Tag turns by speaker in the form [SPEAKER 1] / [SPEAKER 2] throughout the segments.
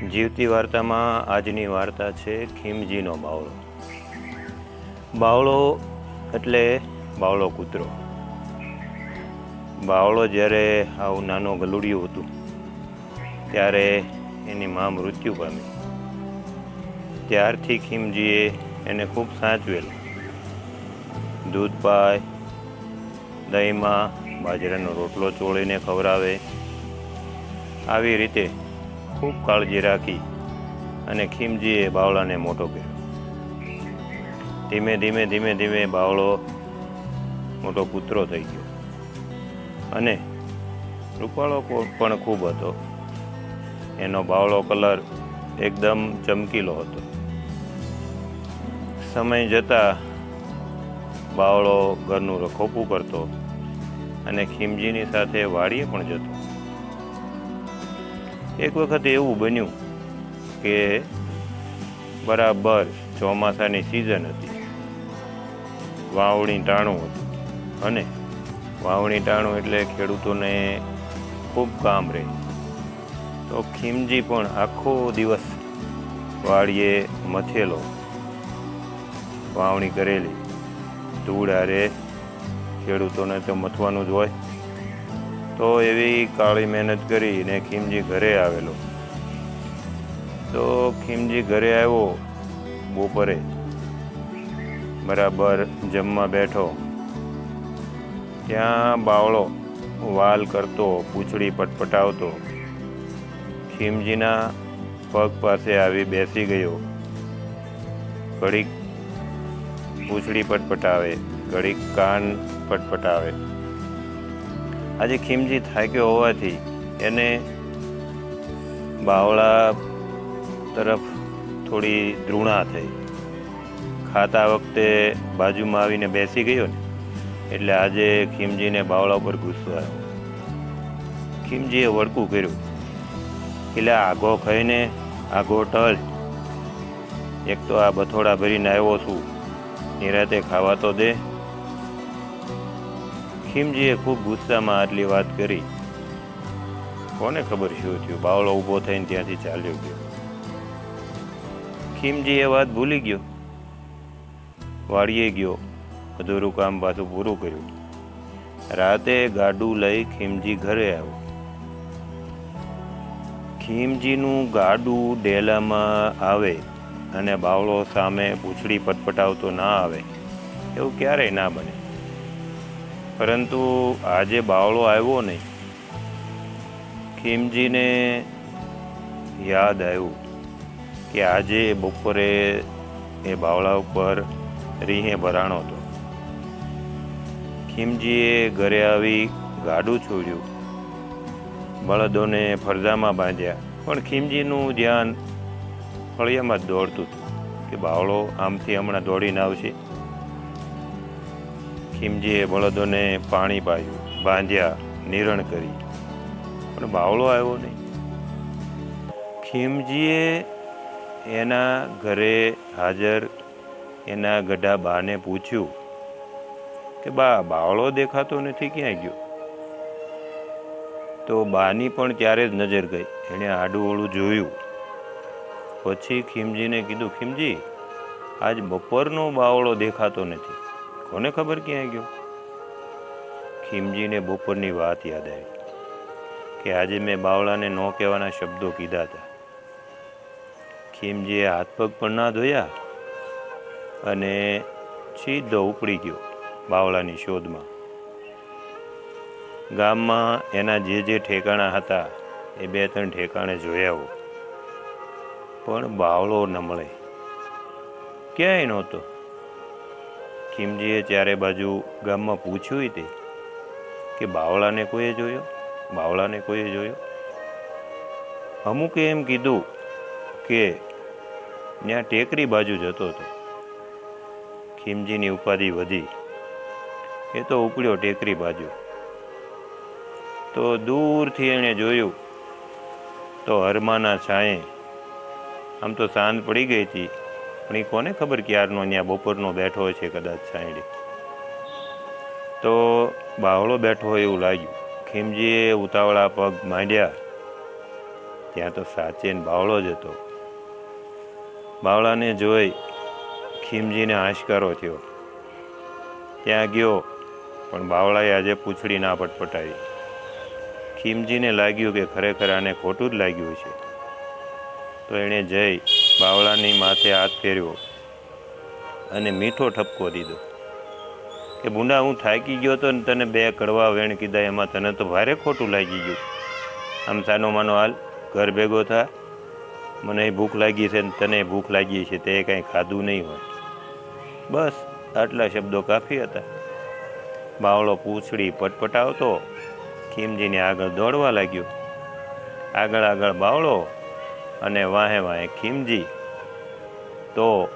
[SPEAKER 1] જીવતી વાર્તામાં આજની વાર્તા છે ખીમજીનો બાવળો. બાવળો એટલે બાવળો કૂતરો. બાવળો જ્યારે આવું નાનો ગલુડિયું હતું, ત્યારે એની મા મૃત્યુ પામી. ત્યારથી ખીમજીએ એને ખૂબ સાચવેલો. દૂધ પાય, દહીંમાં, બાજરાનો રોટલો ચોળીને ખવડાવે. આવી રીતે ખૂબ કાળજી રાખી અને ખીમજીએ બાવળાને મોટો કર્યો. ધીમે ધીમે ધીમે ધીમે બાવળો મોટો કૂતરો થઈ ગયો. અને રૂપાળો પણ ખૂબ હતો. એનો બાવળો કલર એકદમ ચમકીલો હતો. સમય જતાં બાવળો ઘરનું રખોપું કરતો અને ખીમજીની સાથે વાડીએ પણ જતો. એક વખત એવું બન્યું કે બરાબર ચોમાસાની સિઝન હતી. વાવણી ટાણું હતું. અને વાવણી ટાણું એટલે ખેડૂતોને ખૂબ કામ રહે. તો ખીમજી પણ આખો દિવસ વાડીએ મથેલો વાવણી કરેલી. ધૂળ આરે ખેડૂતોને તો મથવાનું જ હોય. તો એવી કાળી મહેનત કરીને ખીમજી ઘરે આવેલો. તો ખીમજી ઘરે આવ્યો બપોરે. બરાબર જમવા બેઠો. ત્યાં બાવળો વાલ કરતો, પૂંછડી પટપટાવતો. ખીમજીના પગ પાસે આવી બેસી ગયો. ઘડીક પૂંછડી પટપટાવે, ઘડીક કાન પટપટાવે. આજે ખીમજી થાક્યો હોવાથી એને બાવળા તરફ થોડી ધૃણા થઈ. ખાતા વખતે બાજુમાં આવીને બેસી ગયો ને, એટલે આજે ખીમજીને બાવળા ઉપર ગુસ્સો આવ્યો. ખીમજીએ વળકું કર્યું. એટલે આગો ખાઈને આગો ટલ. એક તો આ બથોડા ભરીને આવ્યો છું. નિરાતે ખાવા તો દે. ખીમજીએ ખૂબ ગુસ્સામાં આટલી વાત કરી. કોને ખબર શું થયું? બાવળો ઊભો થઈને ત્યાંથી ચાલ્યો ગયો. ખીમજી એ વાત ભૂલી ગયો. વાળીએ ગયો. અધૂરું કામ પાછું પૂરું કર્યું. રાતે ગાડું લઈ ખીમજી ઘરે આવ્યો. ખીમજીનું ગાડું ડેલામાં આવે અને બાવળો સામે પૂંછડી પટપટાવતો ના આવે. એવું ક્યારેય ના બને. પરંતુ આજે બાવળો આવ્યો નહીં. ખીમજીને યાદ આવ્યું કે આજે બપોરે એ બાવળા ઉપર રીહે ભરાણો હતો. ખીમજીએ ઘરે આવી ગાડું છોડ્યું. બળદોને ફરજામાં બાંધ્યા. પણ ખીમજીનું ધ્યાન ફળિયામાં જ દોડતું હતું કે બાવળો આમથી હમણાં દોડીને આવશે. ખીમજીએ બળદોને પાણી પાયું, બાંધ્યા, નિરણ કરી. પણ બાવળો આવ્યો નહીં. ખીમજીએ એના ઘરે હાજર એના ગઢા બાને પૂછ્યું કે, બા, બાવળો દેખાતો નથી ક્યાં ગયો? તો બાની પણ ત્યારે જ નજર ગઈ. એણે આડું જોયું. પછી ખીમજીને કીધું, ખીમજી, આજ બપોરનો બાવળો દેખાતો નથી. કોને ખબર ક્યાં ગયો? ખીમજીને બપોરની વાત યાદ આવી કે આજે મેં બાવળાને ન કહેવાના શબ્દો કીધા હતા. ખીમજીએ હાથ પગ પણ ના ધોયા અને સીધો ઉપડી ગયો બાવળાની શોધમાં. ગામમાં એના જે જે ઠેકાણા હતા એ બે ત્રણ ઠેકાણે જોયા પણ બાવળો ન મળે. ક્યાંય નહોતો. ખીમજીએ ચારે બાજુ ગામમાં પૂછ્યું તે કે બાવળાને કોઈએ જોયો? બાવળાને કોઈએ જોયો? અમુકે એમ કીધું કે ત્યાં ટેકરી બાજુ જતો હતો. ખીમજીની ઉપાધિ વધી. એ તો ઉપડ્યો ટેકરી બાજુ. તો દૂરથી એણે જોયું તો હરમાના છાંયે આમ તો સાંજ પડી ગઈ હતી. પણ એ કોને ખબર ક્યારનો અહીંયા બપોરનો બેઠો છે કદાચ છાંયડી તો બાવળો બેઠો હોય એવું લાગ્યું. ખીમજીએ ઉતાવળા પગ માંડ્યા. ત્યાં તો સાચેન બાવળો જ હતો. બાવળાને જોઈ ખીમજીને આશકારો થયો. ત્યાં ગયો, પણ બાવળાએ આજે પૂંછડી ના પટપટાવી. ખીમજીને લાગ્યું કે ખરેખર આને ખોટું જ લાગ્યું છે તો એણે જઈ બાવળાની માથે હાથ ફેર્યો અને મીઠો ઠપકો દીધો કે, બુંડા, હું થાકી ગયો તો ને તને બે કડવા વેણ કીધા, એમાં તને તો ભારે ખોટું લાગી ગયું. આમ સાનો માનો હાલ, ઘર ભેગો થા. મને ભૂખ લાગી છે ને તને ભૂખ લાગી છે, તે કાંઈ ખાધું નહીં હોય. બસ, આટલા શબ્દો કાફી હતા. બાવળો પૂંછડી પટપટાવતો, ખીમજીને આગળ દોડવા લાગ્યો. આગળ આગળ બાવળો અને વાહે વાહે ખીમજી. તો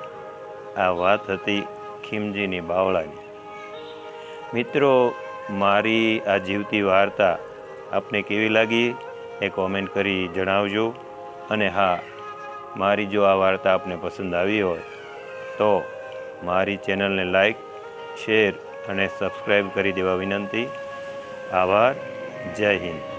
[SPEAKER 1] આ વાત હતી ખીમજીની બાવળાની. મિત્રો, મારી આ જીવતી વાર્તા આપને કેવી લાગી એ કોમેન્ટ કરી જણાવજો. અને હા, મારી જો આ વાર્તા આપને પસંદ આવી હોય, તો મારી ચેનલને લાઈક શેર અને સબસ્ક્રાઈબ કરી દેવા વિનંતી. આભાર. જય હિન્દ.